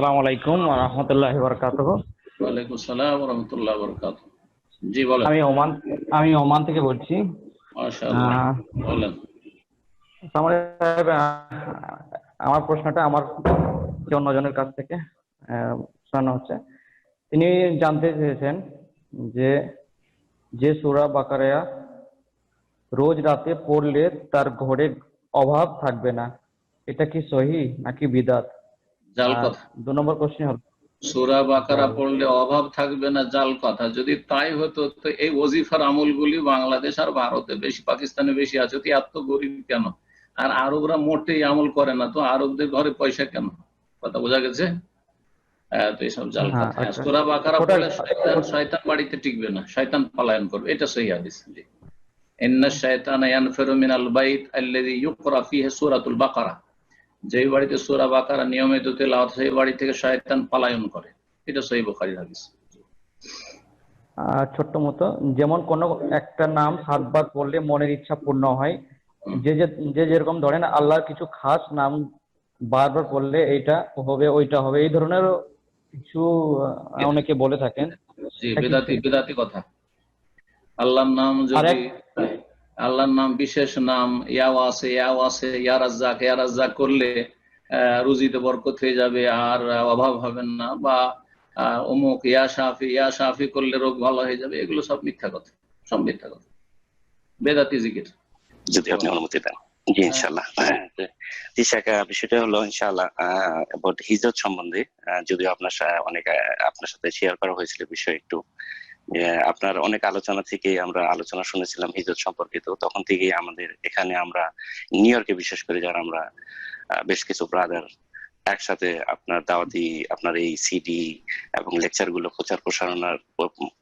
আসসালামু আলাইকুম রহমতুল্লাহ বরকাতহ। ওয়ালাইকুম আসসালাম রহমতুল্লাহ বরকাত জি বলেন। আমি ওমান আমি ওমান থেকে বলছি। মাশাআল্লাহ বলেন। সামনে আমার প্রশ্নটা আমার অন্যজনের কাছ থেকে শোনানো হচ্ছে। তিনি জানতে চেয়েছেন যে যে সুরা বাকারেয়া রোজ রাতে পড়লে তার ঘরে অভাব থাকবে না। এটা কি সহি নাকি বিদাত? জাল কথা। দু নম্বর প্রশ্ন হল সূরা বাকারা পড়লে অভাব থাকবে না জাল কথা। যদি তাই হতো তো এই ওজিফার আমলগুলি বাংলাদেশ আর ভারতে বেশি পাকিস্তানে বেশি আছে। তো এত গরিব কেন? আর আরবরা মোটেই আমল করে না তো আরবদের ঘরে পয়সা কেন? কথা বোঝা গেছে? তো জাল হ্যাঁ, কথা। আচ্ছা। বাকারা পড়লে শয়তান শয়তান বাড়িতে টিকবে না। শয়তান পলায়ন করবে। এটা সহি হাদিস। জি। ইন্না শায়তানা ইয়ানফিরু মিনাল বাইত আল্লাযী ইউকরা ফীহি সূরাতুল বাকারা। যেই বাড়িতে সূরা বাকারা নিয়মিত তেলাওয়াত সেই বাড়ি থেকে শয়তান পলায়ন করে। এটা সহি বুখারীর হাদিস। ছোট্ট মতো যেমন কোনো একটা নাম সাতবার পড়লে মনের ইচ্ছা পূর্ণ হয় যে যে যেরকম ধরেন আল্লাহর কিছু খাস নাম বারবার পড়লে এইটা হবে ওইটা হবে এই ধরনের কিছু অনেকে বলে থাকেন। বেদাতি বেদাতি কথা। আল্লাহর নাম যদি আল্লাহর নাম বিশেষ নাম ইয়াও আছে ইয়াও আছে ইয়া রাজ্জাক ইয়া রাজ্জাক করলে রুজিতে বরকত হয়ে যাবে আর অভাব হবে না বা অমুক ইয়া সাফি ইয়া সাফি করলে রোগ ভালো হয়ে যাবে এগুলো সব মিথ্যা কথা সব মিথ্যা কথা। বেদাতি জিকির। যদি আপনি অনুমতি দেন। জি ইনশাল্লাহ জি বিষয়টা হলো ইনশাল্লাহ হিজরত সম্বন্ধে যদিও আপনার সা- অনেক আপনার সাথে শেয়ার করা হয়েছিল বিষয় একটু আপনার অনেক আলোচনা থেকে আমরা আলোচনা শুনেছিলাম হিজত সম্পর্কিত। তখন থেকে আমাদের এখানে আমরা নিউ ইয়র্কে বিশেষ করে যারা আমরা বেশ কিছু ব্রাদার একসাথে আপনার দাওয়াতি, আপনার এই সিডি এবং লেকচারগুলো প্রচার প্রসারণার,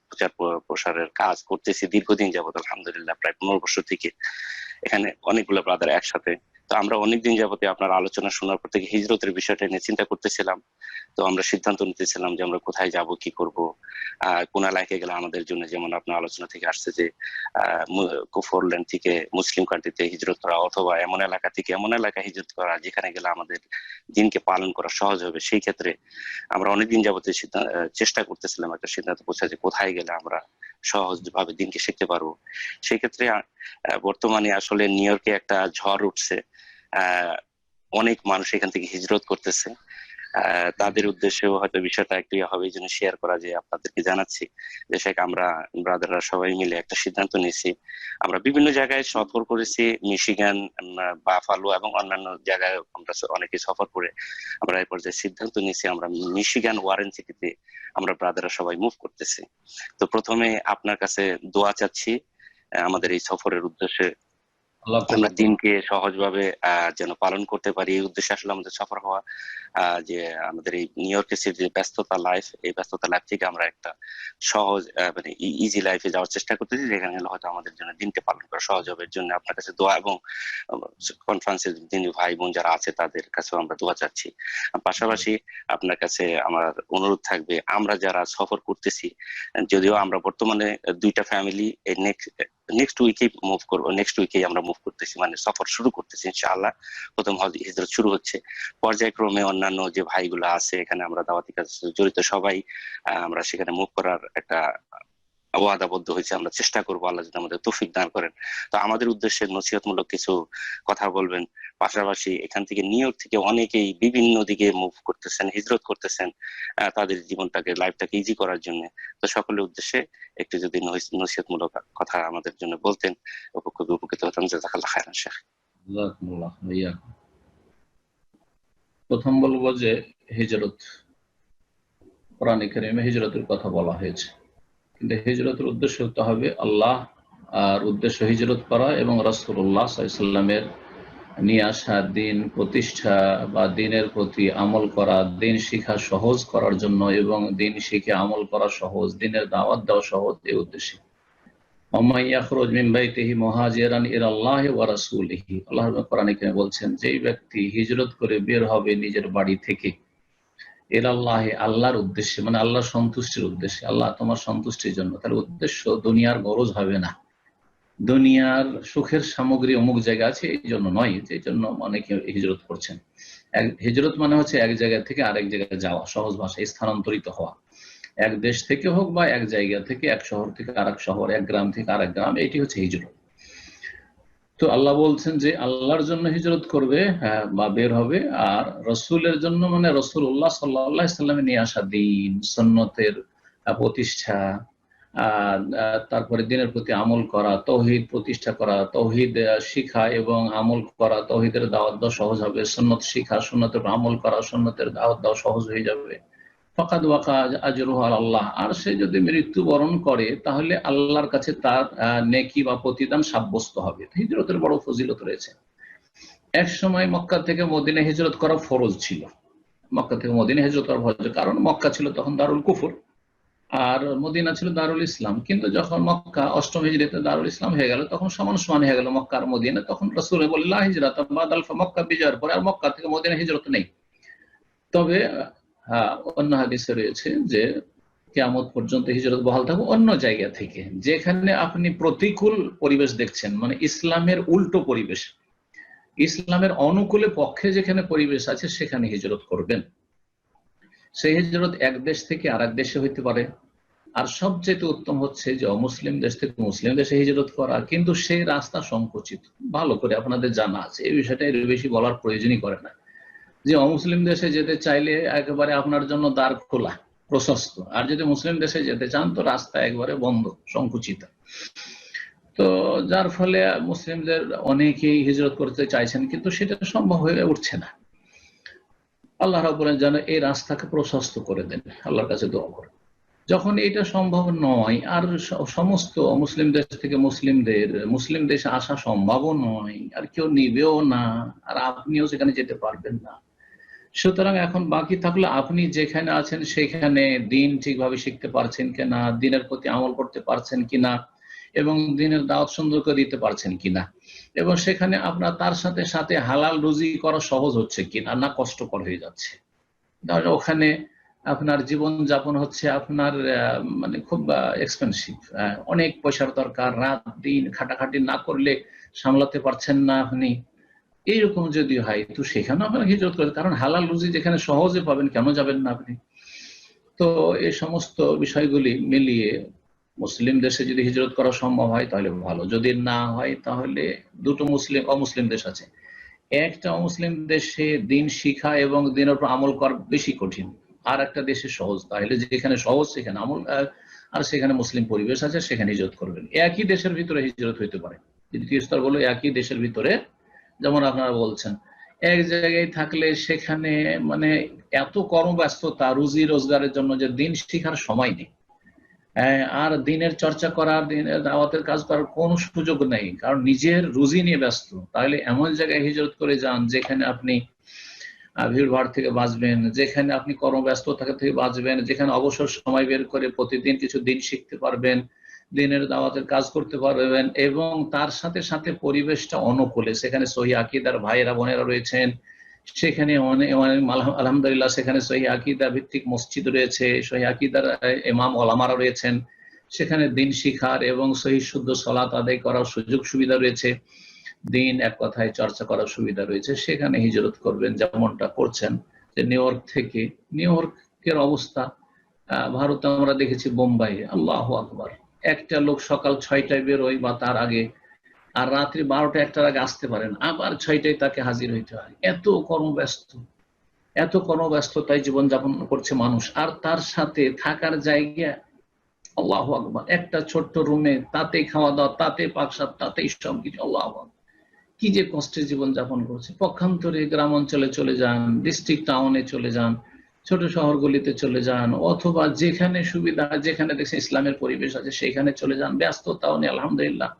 প্রচার প্রসারের কাজ করতেছি দীর্ঘদিন যাবত আলহামদুলিল্লাহ, প্রায় পনেরো বছর থেকে। এখানে অনেকগুলো ব্রাদার একসাথে। তো আমরা অনেকদিন যাবতে আপনার আলোচনা শোনার পর থেকে হিজরতের বিষয়টা নিয়ে চিন্তা করতেছিলাম। তো আমরা সিদ্ধান্ত নিতেছিলাম যে আমরা কোথায় যাব কি করব কোন এলাকায় গেলে আমাদের জন্য যেমন আপনার আলোচনা থেকে আসছে যে আহ মু- কুফরল্যান্ড থেকে মুসলিম কান্ট্রিতে হিজরত করা অথবা এমন এলাকা থেকে এমন এলাকায় হিজরত করা যেখানে গেলে আমাদের দিনকে পালন করা সহজ হবে। সেই ক্ষেত্রে আমরা অনেকদিন যাবতে সিদ্ধা- আহ, চেষ্টা করতেছিলাম একটা সিদ্ধান্ত পৌঁছা যে কোথায় গেলে আমরা সহজভাবে দিনকে শিখতে পারব। সেক্ষেত্রে বর্তমানে আসলে নিউ ইয়র্কে একটা ঝড় উঠছে। অনেক মানুষ এখান থেকে হিজরত করতেছে। তাদের উদ্দেশ্যেও হয়তো বিষয়টা একটু হবে, এই জন্য শেয়ার করা যে আপনাদেরকে জানাচ্ছি যে শেখ, আমরা ব্রাদাররা সবাই মিলে একটা সিদ্ধান্ত নিয়েছি। আমরা বিভিন্ন জায়গায় সফর করেছি, মিশিগান বাফালো এবং অন্যান্য জায়গায় আমরা অনেকে সফর করে আমরা এই পর্যায়ে সিদ্ধান্ত নিয়েছি, আমরা মিশিগান ওয়ারেন সিটিতে আমরা ব্রাদাররা সবাই মুভ করতেছি। তো প্রথমে আপনার কাছে দোয়া চাচ্ছি আমাদের এই সফরের উদ্দেশ্যে আমরা দিনকে সহজভাবে যেন পালন করতে পারি। এই উদ্দেশ্যে আসলে আমাদের সফর হওয়া যে আমাদের এই নিউ ইয়র্কের যে ব্যস্ততা লাইফ এই ব্যস্ততা লাইফ থেকে আমরা একটা সহজ মানে ইজি লাইফে যাওয়ার চেষ্টা করতেছি যেখানে গেলে হয়তো আমাদের জন্য দিনকে পালন করা সহজ হবে। এর জন্য আপনার কাছে দোয়া এবং কনফারেন্সের যিনি ভাই বোন যারা আছে তাদের কাছেও আমরা দোয়া চাচ্ছি। পাশাপাশি আপনার কাছে আমার অনুরোধ থাকবে আমরা যারা সফর করতেছি যদিও আমরা বর্তমানে দুইটা ফ্যামিলি নেক্সট নেক্সট উইকে মুভ করব নেক্সট উইকে আমরা মুভ করতেছি মানে সফর শুরু করতেছি, ইনশাআল্লাহ। প্রথম হজ, হিজরত শুরু হচ্ছে। পর্যায়ক্রমে অন্যান্য যে ভাইগুলো আছে, এখানে আমরা দাওয়াতি কাজ জড়িত সবাই আমরা সেখানে মুভ করার একটা ওয়াদাবদ্ধ হয়েছে, আমরা চেষ্টা করব আল্লাহ যদি আমাদের তৌফিক দান করেন। তো আমাদের উদ্দেশ্যে নসিহতমূলক কিছু কথা বলবেন। পাশাপাশি এখান থেকে নিউ ইয়র্ক থেকে অনেকেই বিভিন্ন দিকে মুভ করতেছেন, হিজরত করতেছেন তাদের জীবনটাকে লাইফটাকে ইজি করার জন্য। তো সকলের উদ্দেশ্যে একটু যদি নসিহতমূলক কথা আমাদের জন্য বলতেন, উপকৃত উপকৃত হতাম। জাজাকাল্লাহ খায়রান, শেখ। প্রথম বলব যে, হিজরত, কোরআন কারিমে হিজরতের কথা বলা হয়েছে। কিন্তু হিজরতের উদ্দেশ্য হতে হবে আল্লাহ আর উদ্দেশ্য হিজরত করা এবং রাসূলুল্লাহ সাল্লামের নিয়ে আসা দিন প্রতিষ্ঠা বা দিনের প্রতি আমল করা, দিন শিখা সহজ করার জন্য এবং দিন শিখে আমল করা সহজ, দিনের দাওয়াত দেওয়া সহজ এই উদ্দেশ্যে। আল্লাহ কোরআনে বলছেন, যেই ব্যক্তি হিজরত করে বের হবে নিজের বাড়ি থেকে ইলাল্লাহি, আল্লাহর উদ্দেশ্যে মানে আল্লাহর সন্তুষ্টির উদ্দেশ্যে। আল্লাহ তোমার সন্তুষ্টির জন্য। তাহলে উদ্দেশ্য দুনিয়ার গরজ হবে না। দুনিয়ার সুখের সামগ্রী অমুক জায়গা আছে, এই জন্য নয়, যে জন্য অনেকে হিজরত করছেন। হিজরত মানে হচ্ছে এক জায়গা থেকে আরেক জায়গায় যাওয়া, সহজ ভাষায় স্থানান্তরিত হওয়া। এক দেশ থেকে হোক বা এক জায়গা থেকে, এক শহর থেকে আরেক শহর, এক গ্রাম থেকে আরেক গ্রাম, এটি হচ্ছে হিজরত। তো আল্লাহ বলছেন যে আল্লাহর জন্য হিজরত করবে হ্যাঁ, বা বের হবে আর রসুলের জন্য মানে রসুল উল্লাহ সাল্লাহ সাল্লামে নিয়ে আসা দিন সন্ন্যতের প্রতিষ্ঠা তারপরে দিনের প্রতি আমল করা তৌহিদ প্রতিষ্ঠা করা তৌহিদ শিখা এবং আমল করা তৌহিদের দাওয়াত দেওয়া সহজ হবে সন্ন্যত শিখা সন্ন্যতের আমল করা সন্ন্যতের দাওয়াত দেওয়া সহজ হয়ে যাবে। ফাকাদ ওয়াকা আজরুহ আল্লাহ আর সে যদি মৃত্যুবরণ করে, তাহলে আল্লাহর কাছে তার নেকি বা প্রতিদান সাব্যস্ত হবে। হিজরতের বড় ফজিলত রয়েছে। এক সময় মক্কা থেকে মদিনা হিজরত করা ফরজ ছিল। মক্কা থেকে মদিনা হিজরত করা ফরজ কারণ মক্কা ছিল তখন দারুল কুফর, আর মদিনা ছিল দারুল ইসলাম। কিন্তু যখন মক্কা অষ্টম হিজরিতে দারুল ইসলাম হয়ে গেল, তখন সমান সমান হয়ে গেল মক্কা আর মদিনা। তখন রসুল বললাহ হিজরত বাদ আলফা মক্কা বিজয়ের পরে আর মক্কা থেকে মদিনা হিজরত নেই। তবে হ্যাঁ অন্য হাদিসে রয়েছে যে কেয়ামত পর্যন্ত হিজরত বহাল থাকবে অন্য জায়গা থেকে, যেখানে আপনি প্রতিকূল পরিবেশ দেখছেন মানে ইসলামের উল্টো পরিবেশ। ইসলামের অনুকূলে পক্ষে যেখানে পরিবেশ আছে, সেখানে হিজরত করবেন। সেই হিজরত এক দেশ থেকে আর দেশে হইতে পারে। আর সবচেয়ে উত্তম হচ্ছে যে অমুসলিম দেশ থেকে মুসলিম দেশে হিজরত করা, কিন্তু সেই রাস্তা সংকুচিত। ভালো করে আপনাদের জানা আছে, এই বিষয়টা এর বেশি বলার প্রয়োজনই করে না। যে অমুসলিম দেশে যেতে চাইলে একেবারে আপনার জন্য দ্বার খোলা, প্রশস্ত। আর যদি মুসলিম দেশে যেতে চান, তো রাস্তা একবারে বন্ধ, সংকুচিত। তো যার ফলে মুসলিমদের অনেকেই হিজরত করতে চাইছেন, কিন্তু সেটা সম্ভব হয়ে উঠছে না। আল্লাহ বলেন যেন এই রাস্তাকে প্রশস্ত করে দেন। আল্লাহর কাছে দোয়া করে যখন এটা সম্ভব নয়, আর সমস্ত মুসলিম দেশ থেকে মুসলিমদের, মুসলিম দেশে আসা সম্ভবও নয়, আর কেউ নিবেও না, আর আপনিও সেখানে যেতে পারবেন না। সুতরাং এখন বাকি থাকলে আপনি যেখানে আছেন সেখানে দিন ঠিকভাবে শিখতে পারছেন কিনা, দিনের প্রতি আমল করতে পারছেন কিনা, এবং দিনের দাওয়াত সুন্দর করে দিতে পারছেন কিনা, এবং সেখানে আপনার তার সাথে সাথে হালাল রুজি করা সহজ হচ্ছে কিনা না কষ্টকর হয়ে যাচ্ছে। ওখানে আপনার জীবন যাপন হচ্ছে আপনার মানে খুব এক্সপেন্সিভ অনেক পয়সার দরকার, রাত দিন খাটাখাটি না করলে সামলাতে পারছেন না আপনি। এইরকম যদি হয়, তো সেখানেও আপনার হিজরত করে কারণ হালাল রুজি যেখানে সহজে পাবেন কেন যাবেন না আপনি? তো এই সমস্ত বিষয়গুলি মিলিয়ে মুসলিম দেশে যদি হিজরত করা সম্ভব হয়, তাহলে ভালো। যদি না হয়, তাহলে দুটো মুসলিম, অমুসলিম দেশ আছে। একটা অমুসলিম দেশে দিন শিখা এবং দিনের উপর আমল করা বেশি কঠিন। আর একটা দেশে সহজ। তাহলে যেখানে সহজ, সেখানে আমল আর সেখানে মুসলিম পরিবেশ আছে, সেখানে হিজরত করবেন। একই দেশের ভিতরে হিজরত হইতে পারে। দ্বিতীয় স্তর বলো একই দেশের ভিতরে যেমন আপনারা বলছেন। এক জায়গায় থাকলে সেখানে মানে এত কর্মব্যস্ততা রুজি রোজগারের জন্য যে দিন শিখার সময় নেই। আহ, আর দিনের চর্চা করার দিনের দাওয়াতের কাজ করার কোনো সুযোগ নেই। কারণ নিজের রুজি নিয়ে ব্যস্ত। তাহলে এমন জায়গায় হিজরত করে যান যেখানে আপনি আহ, ভিড়ভাড় থেকে বাঁচবেন যেখানে আপনি কর্মব্যস্ততা থেকে বাঁচবেন যেখানে অবসর সময় বের করে প্রতিদিন কিছু দিন শিখতে পারবেন। দিনের দাওয়াতের কাজ করতে পারবেন এবং তার সাথে সাথে পরিবেশটা অনুকূলে। সেখানে সহি আকিদার ভাইয়েরা, বোনেরা রয়েছেন। সেখানে অনেক আলহামদুলিল্লাহ, সেখানে সহি আকিদা ভিত্তিক মসজিদ রয়েছে, সহি আকিদার ইমাম, ওলামারা রয়েছেন। সেখানে দিন শিখার এবং সহি শুদ্ধ সলাত আদায় করার সুযোগ সুবিধা রয়েছে। দিন এক কথায় চর্চা করার সুবিধা রয়েছে। সেখানে হিজরত করবেন, যেমনটা করছেন যে নিউ ইয়র্ক থেকে। নিউ ইয়র্কের অবস্থা ভারতে আমরা দেখেছি বোম্বাই আল্লাহ আকবার। একটা লোক সকাল ছয়টায় বেরোয় বা তার আগে, আর রাত্রি বারোটা, একটার আগে আসতে পারেন আবার ছয়টায় তাকে হাজির হইতে হয়। এত কর্মব্যস্ত। এত কর্মব্যস্ততায় জীবনযাপন করছে মানুষ। আর তার সাথে থাকার জায়গা, আল্লাহ আকবার। একটা ছোট্ট রুমে তাতে খাওয়া দাওয়া, তাতে পাকসাপ তাতেই সব কিছু আল্লাহ আকবার। কি যে কষ্টে জীবন যাপন করছে। পক্ষান্তরে গ্রাম অঞ্চলে চলে যান ডিস্ট্রিক্ট টাউনে চলে যান ছোট শহরগুলিতে চলে যান, অথবা যেখানে সুবিধা, যেখানে দেখছে ইসলামের পরিবেশ আছে, সেখানে চলে যান, ব্যস্ততাও নেই, আলহামদুলিল্লাহ।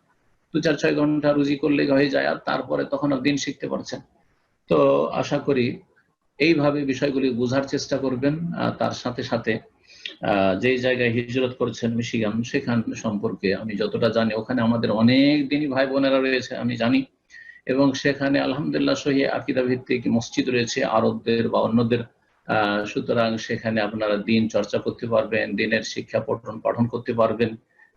দু চার ছয় ঘণ্টা রুজি করলে হয়ে যায়, আর তারপরে তখন দিন শিখতে পারছেন। তো আশা করি এইভাবে বিষয়গুলি বোঝার চেষ্টা করবেন তার সাথে সাথে যেই জায়গায় হিজরত করেছেন মিশিগান, সেখান সম্পর্কে আমি যতটা জানি, ওখানে আমাদের অনেক দিনই ভাই বোনেরা রয়েছে, আমি জানি। এবং সেখানে আলহামদুলিল্লাহ সহি আকিদা ভিত্তিক মসজিদ রয়েছে, আরবদের বা অন্যদের সুতরাং সেখানে আপনারা দিন চর্চা করতে পারবেন, দিনের শিক্ষা পঠন পাঠন করতে পারবেন,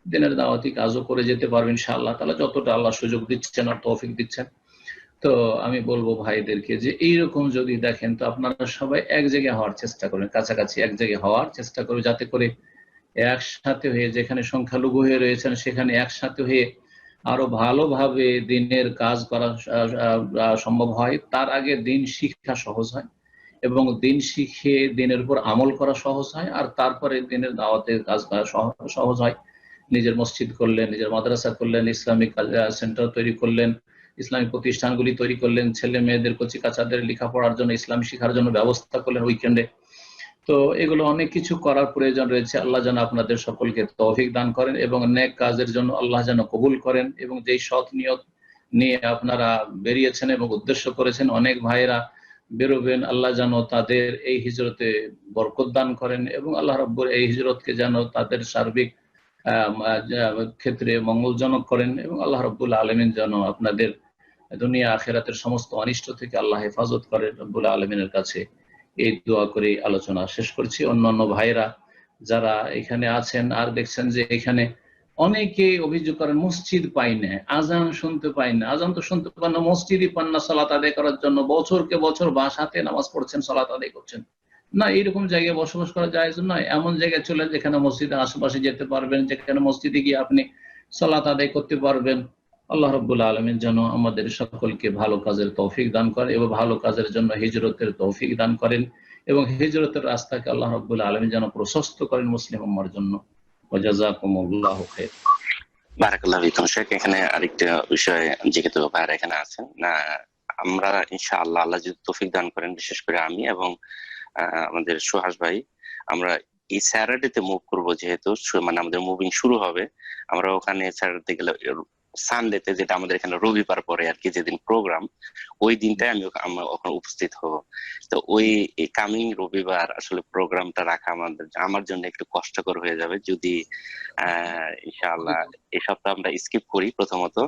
দিনের দাওয়াতি কাজও করে যেতে পারবেন, ইনশাআল্লাহ তাহলে যতটা আল্লাহ সুযোগ দিচ্ছেন আর তৌফিক দিচ্ছেন। তো আমি বলব ভাইদেরকে যে এইরকম যদি দেখেন, তো আপনারা সবাই এক জায়গায় হওয়ার চেষ্টা করবেন, কাছাকাছি এক জায়গায় হওয়ার চেষ্টা করবেন যাতে করে একসাথে হয়ে যেখানে সংখ্যালঘু হয়ে রয়েছেন, সেখানে একসাথে হয়ে আরও ভালোভাবে দিনের কাজ করা সম্ভব হয়। তার আগে দিন শিক্ষা সহজ হয়। এবং দিন শিখে দিনের উপর আমল করা সহজ হয়, আর তারপরে দিনের দাওয়াতের কাজ করা সহজ হয়। নিজের মসজিদ করলেন, নিজের মাদ্রাসা করলেন, ইসলামিক সেন্টার তৈরি করলেন, ইসলামিক প্রতিষ্ঠানগুলি তৈরি করলেন, ছেলে মেয়েদের কচি কাচাদের লেখাপড়ার জন্য, ইসলাম শিখার জন্য ব্যবস্থা করলেন উইকেন্ডে তো এগুলো অনেক কিছু করার প্রয়োজন রয়েছে। আল্লাহ যেন আপনাদের সকলকে তৌফিক দান করেন এবং নেক কাজের জন্য আল্লাহ যেন কবুল করেন এবং যেই সৎ নিয়ত নিয়ে আপনারা বেরিয়েছেন এবং উদ্দেশ্য করেছেন, অনেক ভাইয়েরা বেরোবেন, আল্লাহ যেন তাদের এই হিজরতে বরকত দান করেন এবং আল্লাহ রব্বুর এই হিজরতকে যেন তাদের সার্বিক ক্ষেত্রে মঙ্গলজনক করেন এবং আল্লাহ রব্বুল আলমিন যেন আপনাদের দুনিয়া আখেরাতের সমস্ত অনিষ্ট থেকে আল্লাহ হেফাজত করেন রব্বুল আলমিনের কাছে। এই দোয়া করে আলোচনা শেষ করছি। অন্যান্য ভাইরা যারা এখানে আছেন আর দেখছেন যে এখানে অনেকে অভিযোগ করেন, মসজিদ পাই না, আজান শুনতে পাই না। আজান তো শুনতে পান না, মসজিদই পান না সালাত আদায় করার জন্য। বছরকে বছর বাসাতে নামাজ পড়ছেন, সালাত আদায় করছেন। না, এইরকম জায়গায় বসবাস করা যায় নয়। এমন জায়গায় চলে যেখানে মসজিদের আশেপাশে যেতে পারবেন, যেখানে মসজিদে গিয়ে আপনি সালাত আদায় করতে পারবেন। আল্লাহ রব্বুল আলমিন যেন আমাদের সকলকে ভালো কাজের তৌফিক দান করে এবং ভালো কাজের জন্য হিজরতের তৌফিক দান করেন এবং হিজরতের রাস্তাকে আল্লাহ রব্বুল আলমিন যেন প্রশস্ত করেন মুসলিম উম্মার জন্য। শেখ, এখানে আরেকটা এখানে আছেন? আমরা ইনশাআল্লাহ আল্লাহ যদি তৌফিক দান করেন, বিশেষ করে আমি এবং আমাদের সুহাস ভাই, আমরা এই স্যাটারডেতে মুভ করব যেহেতু মানে আমাদের মুভিং শুরু হবে। আমরা ওখানে স্যাটারডে গেলে সানডেতে যেটা আমাদের এখানে রবিবার পরে আর কি যেদিন প্রোগ্রাম ওই দিনটাই আমি ওখানে উপস্থিত হব। তো ওই কামিং রবিবার আসলে প্রোগ্রামটা রাখা আমাদের আমার জন্য একটু কষ্টকর হয়ে যাবে যদি আহ ইনশাআল্লাহ এই সপ্তাহ আমরা স্কিপ করি প্রথমত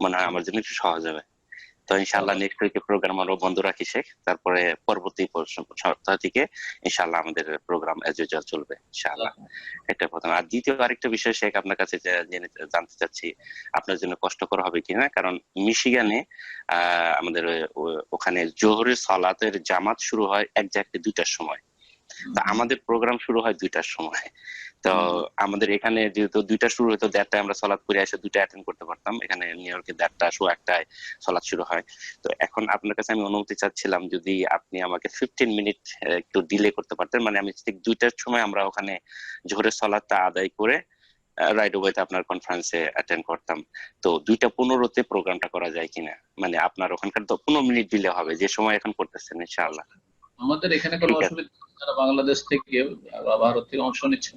মানে হয় আমার জন্য একটু সহজ হবে। তো ইনশাল্লাহ নেক্সট উইকে প্রোগ্রাম আমরা বন্ধ রাখি শেখ। তারপরে পরবর্তী পর- সপ্তাহ থেকে ইনশাল্লাহ আমাদের প্রোগ্রাম এজ ইউজুয়াল চলবে ইনশাল্লাহ এটা প্রথম। আর দ্বিতীয় আরেকটা বিষয় শেখ, আপনার কাছে জেনে জানতে চাচ্ছি, আপনার জন্য কষ্টকর হবে কিনা? কারণ মিশিগানে আমাদের ওখানে জোহরের সালাতের জামাত শুরু হয় একজাক্টলি দুইটার সময়। তা আমাদের প্রোগ্রাম শুরু হয় দুইটার সময়। তো আমাদের এখানে যেহেতু দুইটা শুরু হতো দেড়টায় আমরা সলাৎ করে এসে দুইটা অ্যাটেন্ড করতে পারতাম। এখানে নিউ ইয়র্কে দেড়টা শো একটায় সলাৎ শুরু হয়। তো এখন আপনার কাছে আমি অনুমতি চাচ্ছিলাম যদি আপনি আমাকে ফিফটিন মিনিট একটু ডিলে করতে পারতেন। মানে আমি ঠিক দুইটার সময় আমরা ওখানে জোহরের সলাৎটা আদায় করে রাইড ওয়েতে আপনার কনফারেন্সে অ্যাটেন্ড করতাম। তো দুইটা পনেরোতে প্রোগ্রামটা করা যায় কিনা? মানে আপনার ওখানকার তো পনেরো মিনিট দিলে হবে যে সময় এখন করতেছেন ইনশাআল্লাহ। আমাদের এখানে কোনো অসুবিধা বাংলাদেশ থেকে বা ভারত থেকে অংশ নিচ্ছেন